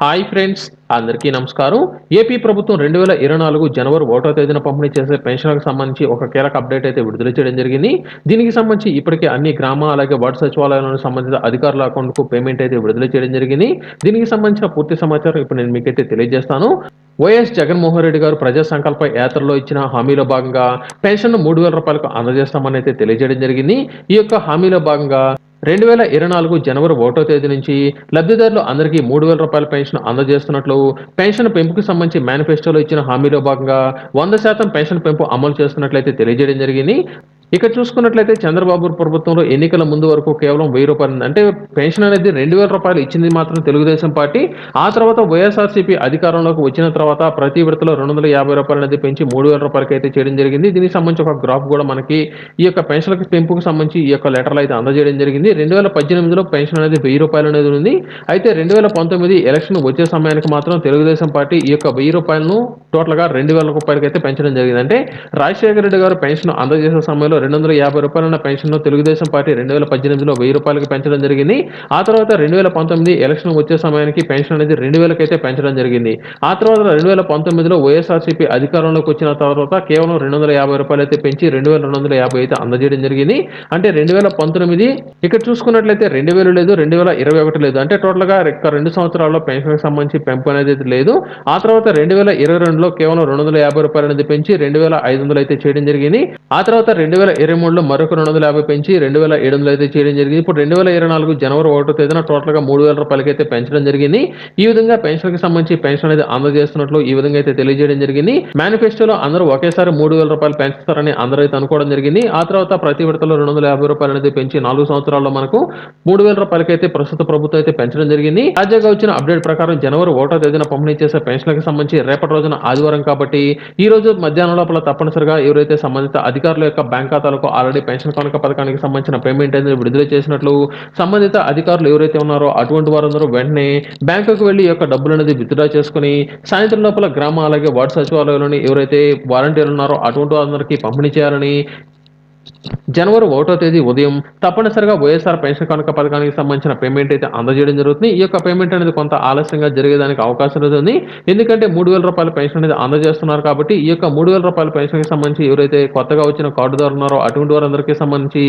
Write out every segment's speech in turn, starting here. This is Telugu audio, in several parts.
హాయ్ ఫ్రెండ్స్ అందరికీ నమస్కారం. ఏపీ ప్రభుత్వం రెండు వేల ఇరవై నాలుగు జనవరి ఒకటో తేదీన పంపిణీ చేసే పెన్షన్లకు సంబంధించి ఒక కీలక అప్డేట్ అయితే విడుదల చేయడం జరిగింది. దీనికి సంబంధించి ఇప్పటికే అన్ని గ్రామ అలాగే వార్డు సచివాలయాలకు సంబంధిత అధికారుల అకౌంట్కు పేమెంట్ అయితే విడుదల చేయడం జరిగింది. దీనికి సంబంధించిన పూర్తి సమాచారం ఇప్పుడు నేను మీకైతే తెలియజేస్తాను. వైఎస్ జగన్మోహన్ రెడ్డి గారు ప్రజా సంకల్ప యాత్రలో ఇచ్చిన హామీలో భాగంగా పెన్షన్ మూడు వేల రూపాయలకు అందజేస్తామని అయితే తెలియజేయడం జరిగింది. ఈ యొక్క హామీలో భాగంగా రెండు వేల ఇరవై నాలుగు జనవరి ఒకటో తేదీ నుంచి లబ్ధిదారులు అందరికీ మూడు వేల రూపాయల పెన్షన్ అందజేస్తున్నట్లు పెన్షన్ పెంపుకు సంబంధించి మేనిఫెస్టోలో ఇచ్చిన హామీలో భాగంగా వంద శాతం పెన్షన్ పెంపు అమలు చేస్తున్నట్లయితే తెలియజేయడం జరిగింది. ఇక్కడ చూసుకున్నట్లయితే చంద్రబాబు ప్రభుత్వంలో ఎన్నికల ముందు వరకు కేవలం వెయ్యి రూపాయలు అంటే పెన్షన్ అనేది రెండు వేల రూపాయలు ఇచ్చింది మాత్రం తెలుగుదేశం పార్టీ. ఆ తర్వాత వైఎస్ఆర్సీపీ అధికారంలోకి వచ్చిన తర్వాత ప్రతి విడతలో రెండు వందల యాభై రూపాయలు అనేది పెంచి మూడు వేల రూపాయలకి అయితే చేయడం జరిగింది. దీనికి సంబంధించి ఒక గ్రాఫ్ కూడా మనకి ఈ యొక్క పెన్షన్లకు పెంపుకు సంబంధించి ఈ యొక్క లెటర్లు అయితే అందజేయడం జరిగింది. రెండు వేల పద్దెనిమిదిలో పెన్షన్ అనేది వెయ్యి రూపాయలు అనేది ఉంది. అయితే రెండు వేల పంతొమ్మిది ఎలక్షన్ వచ్చే సమయానికి మాత్రం తెలుగుదేశం పార్టీ ఈ యొక్క వెయ్యి రూపాయలను టోటల్గా రెండు వేల రూపాయలకి అయితే పెంచడం జరిగింది. అంటే రాజశేఖర రెడ్డి గారు పెన్షన్ అందజేసే సమయంలో రెండు వందల యాభై రూపాయల పెన్షన్ను తెలుగుదేశం పార్టీ రెండు వేల పద్దెనిమిదిలో వెయ్యి రూపాయలకు పెంచడం జరిగింది. ఆ తర్వాత రెండు వేల పంతొమ్మిది ఎలక్షన్ వచ్చే సమయానికి పెన్షన్ అనేది రెండు వేలకైతే పెంచడం జరిగింది. ఆ తర్వాత రెండు వేల పంతొమ్మిదిలో వైఎస్ఆర్సీపీ అధికారంలోకి వచ్చిన తర్వాత కేవలం రెండు వందల యాభై రూపాయలు అయితే పెంచి రెండు వేల రెండు వందల యాభై అయితే అందజేయడం జరిగింది. అంటే రెండు వేల పంతొమ్మిది ఇక్కడ చూసుకున్నట్లయితే రెండు వేలు లేదు రెండు వేల ఇరవై ఒకటి లేదు. అంటే టోటల్గా ఇక రెండు సంవత్సరాల్లో పెన్షన్కి సంబంధించి పెంపు అనేది లేదు. ఆ తర్వాత రెండు వేల ఇరవై రెండులో కేవలం రెండు వందల యాభై రూపాయలు అనేది పెంచి రెండు వేల ఐదు వందలు అయితే చేయడం జరిగింది. ఆ తర్వాత రెండు వేల ఇరవై మూడులో మరొక రెండు వందల యాభై పెంచి రెండు వేల ఏడు వందలు అయితే చేయడం జరిగింది. ఇప్పుడు రెండు వేల ఇరవై నాలుగు జనవరి ఒకటో తేదీన టోటల్గా మూడు వేల రూపాయలకి అయితే పెంచడం జరిగింది. ఈ విధంగా పెన్షన్కి సంబంధించి పెన్షన్ అనేది అందజేస్తున్నట్లు ఈ విధంగా అయితే తెలియజేయడం జరిగింది. మేనిఫెస్టోలో అందరూ ఒకేసారి మూడు వేల రూపాయలు పెంచుతారని అందరూ అయితే అనుకోవడం జరిగింది. ఆ తర్వాత ప్రతి విడతలో రెండు వందల యాభై రూపాయలు అనేది పెంచి నాలుగు సంవత్సరాల్లో మనకు మూడు వేల రూపాయలకైతే ప్రస్తుత ప్రభుత్వం అయితే పెంచడం జరిగింది. తాజాగా వచ్చిన అప్డేట్ ప్రకారం జనవరి ఒకటో తేదీన పంపిణీ చేసే పెన్షన్లకు సంబంధించి రేపటి రోజున ఆదివారం కాబట్టి ఈ రోజు మధ్యాహ్నం లోపల తప్పనిసరిగా ఎవరైతే సంబంధిత అధికారుల యొక్క బ్యాంక్ ఖాతాలకు ఆల్రెడీ పెన్షన్ కనుక పథకానికి సంబంధించిన పేమెంట్ అనేది విడుదల చేసినట్లు సంబంధిత అధికారులు ఎవరైతే ఉన్నారో అటువంటి వారందరూ వెంటనే బ్యాంకుకు వెళ్ళి ఈ యొక్క డబ్బులు అనేది విత్డ్రా చేసుకుని సాయంత్రం లోపల గ్రామ అలాగే వార్డు సచివాలయంలోని ఎవరైతే వాలంటీర్లు ఉన్నారో అటువంటి వారందరికీ పంపిణీ చేయాలని జనవరి ఒకటో తేదీ ఉదయం తప్పనిసరిగా వైఎస్ఆర్ పెన్షన్ కనుక పథకానికి సంబంధించిన పేమెంట్ అయితే అందజేయడం జరుగుతుంది. ఈ యొక్క పేమెంట్ అనేది కొంత ఆలస్యంగా జరిగేదానికి అవకాశం ఉంది ఎందుకంటే మూడు వేల రూపాయల పెన్షన్ అనేది అందజేస్తున్నారు కాబట్టి ఈ యొక్క మూడు వేల రూపాయల పెన్షన్కి సంబంధించి ఎవరైతే కొత్తగా వచ్చిన కార్డుదారు ఉన్నారో అటువంటి వారందరికీ సంబంధించి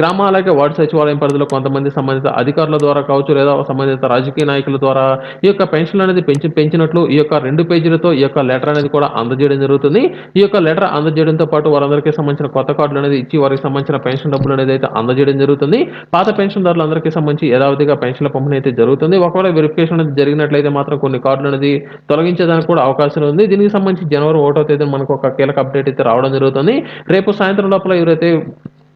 గ్రామ అలాగే వార్డు సచివాలయం పరిధిలో కొంతమంది సంబంధిత అధికారుల ద్వారా కావచ్చు లేదా సంబంధిత రాజకీయ నాయకుల ద్వారా ఈ యొక్క పెన్షన్ అనేది పెంచి పెంచినట్లు ఈ యొక్క రెండు పేజీలతో ఈ యొక్క లెటర్ అనేది కూడా అందజేయడం జరుగుతుంది. ఈ యొక్క లెటర్ అందజేయడంతో పాటు వారందరికీ సంబంధించిన కొత్త కార్డులు అనేది ఇచ్చి వారికి సంబంధించిన పెన్షన్ డబ్బులు అనేది అయితే అందజేయడం జరుగుతుంది. పాత పెన్షన్దారులందరికీ సంబంధించి యథావిధిగా పెన్షన్ల పంపిణీ అయితే జరుగుతుంది. ఒకవేళ వెరిఫికేషన్ అనేది జరిగినట్లయితే మాత్రం కొన్ని కార్డులు అనేది తొలగించేదానికి కూడా అవకాశం ఉంది. దీనికి సంబంధించి జనవరి ఒకటో తేదీ మనకు ఒక కీలక అప్డేట్ అయితే రావడం జరుగుతుంది. రేపు సాయంత్రం లోపల ఎవరైతే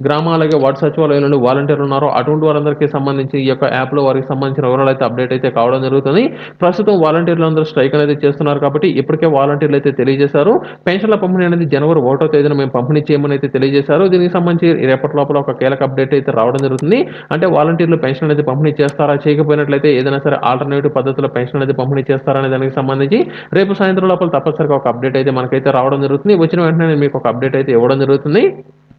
గ్రామ అలాగే వార్డు సచివాలయంలో వాలంటీర్లు ఉన్నారో అటువంటి వారందరికీ సంబంధించి ఈ యొక్క యాప్లో వారికి సంబంధించిన వివరాలు అయితే అప్డేట్ అయితే కావడం జరుగుతుంది. ప్రస్తుతం వాలంటీర్లు అందరూ స్ట్రైక్ అనేది చేస్తున్నారు కాబట్టి ఇప్పటికే వాలంటీర్లు అయితే తెలియజేశారు. పెన్షన్ల పంపిణీ అనేది జనవరి ఒకటో తేదీన మేము పంపిణీ చేయమని అయితే తెలియజేశారు. దీనికి సంబంధించి రేపటి లోపల ఒక కీలక అప్డేట్ అయితే రావడం జరుగుతుంది. అంటే వాలంటీర్లు పెన్షన్ అనేది పంపిణీ చేస్తారా? చేయకపోయినట్లయితే ఏదైనా సరే ఆల్టర్నేటివ్ పద్ధతిలో పెన్షన్ అనేది పంపిణీ చేస్తారా అనే దానికి సంబంధించి రేపు సాయంత్రం లోపల తప్పనిసరిగా ఒక అప్డేట్ అయితే మనకైతే రావడం జరుగుతుంది. వచ్చిన వెంటనే మీకు ఒక అప్డేట్ అయితే ఇవ్వడం జరుగుతుంది.